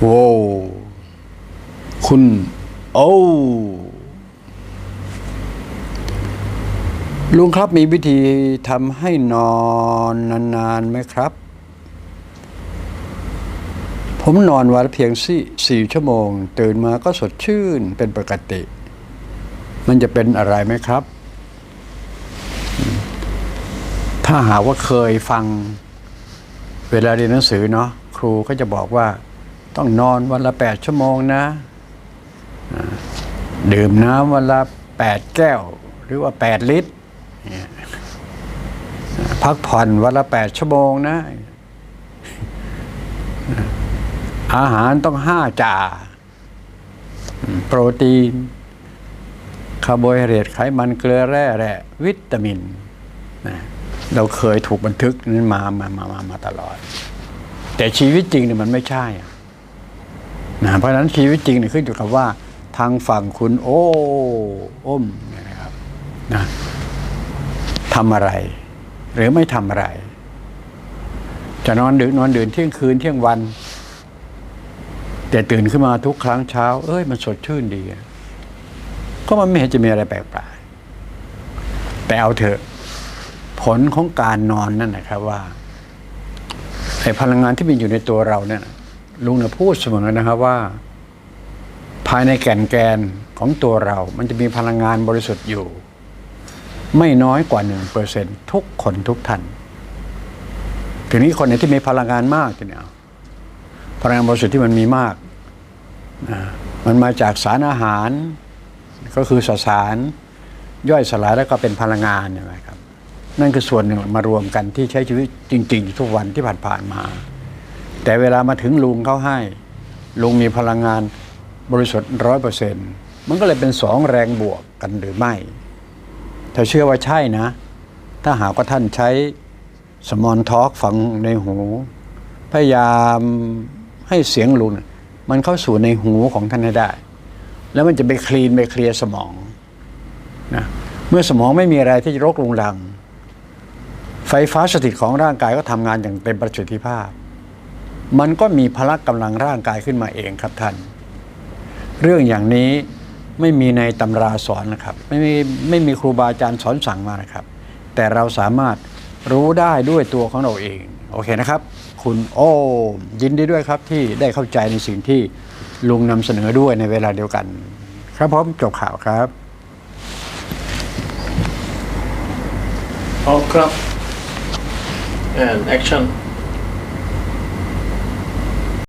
โว้วคุณ โอ้ลุงครับมีวิธีทำให้นอนนานๆไหมครับ ผมนอนวันเพียงสี่สี่ชั่วโมง ตื่นมาก็สดชื่นเป็นปกติ มันจะเป็นอะไรไหมครับ ถ้าหากว่าเคยฟัง เวลาเรียนหนังสือเนาะครูก็จะบอกว่า ต้องนอนวันละแปดชั่วโมงนะ ดื่มน้ำวันละแปดแก้ว หรือว่าแปดลิตร พักผ่อนวันละแปดชั่วโมงนะ อาหารต้องห้าจ่าโปรตีน คาร์โบไฮเดรตไขมันเกลือแร่แร่วิตามินนะเราเคยถูกบันทึกนั้นมามามามามาตลอด แต่ชีวิตจริงเนี่ยมันไม่ใช่ นะเพราะฉะนั้นชีวิตจริงเนี่ยขึ้นอยู่กับว่าทางฝั่งคุณโอ้อ้มนะครับนะทำอะไร หรือไม่ทำอะไร จะนอนดึกนอนดื่นเที่ยงคืนเที่ยงวัน แต่ตื่นขึ้นมาทุกครั้งเช้า เอ้ยมันสดชื่นดี ก็มันไม่เห็นจะมีอะไรแปลกประหลาดแต่เอาเถอะผลของการนอนนั่นนะครับว่าไอ้พลังงานที่มีอยู่ในตัวเราเนี่ย ลุงเนี่ยพูดเสมอนะครับว่า ภายในแก่นแกนของตัวเรา มันจะมีพลังงานบริสุทธิ์อยู่ ไม่น้อยกว่าหนึ่งเปอร์เซ็นทุกคนทุกท่านทีนี้คนไหนที่มีพลังงานมากเนี่ยพลังงานบริสุทธิ์ที่มันมีมากนะมันมาจากสารอาหาร ก็คือสสาร ย่อยสลายแล้วก็เป็นพลังงานใช่ไหมครับ นั่นคือส่วนหนึ่งมารวมกันที่ใช้ชีวิตจริง ๆ ทุกวันที่ผ่านๆมา แต่เวลามาถึงลุงเขาให้ ลุงมีพลังงานบริสุทธิ์ร้อยเปอร์เซ็นต์มันก็เลยเป็นสองแรงบวกกันหรือไม่ถ้าเชื่อว่าใช่นะ ถ้าหากว่าท่านใช้สมอนทอกฝังในหู พยายามให้เสียงลุงน่ะมันเข้าสู่ในหูของท่านให้ได้ แล้วมันจะไปคลีนไปเคลียร์สมองนะเมื่อสมองไม่มีอะไรที่จะรกรุงรัง ไฟฟ้าสถิตของร่างกายก็ทำงานอย่างเต็มประสิทธิภาพ มันก็มีพละกำลังร่างกายขึ้นมาเองครับท่าน เรื่องอย่างนี้ไม่มีในตำราสอนนะครับ ไม่มีไม่มีครูบาอาจารย์สอนสั่งมานะครับ แต่เราสามารถรู้ได้ด้วยตัวของเราเอง โอเคนะครับ คุณโอ้ยินดีด้วยครับที่ได้เข้าใจในสิ่งที่ลุงนำเสนอด้วยในเวลาเดียวกัน ครับผมจบข่าวครับพร้อครับ and action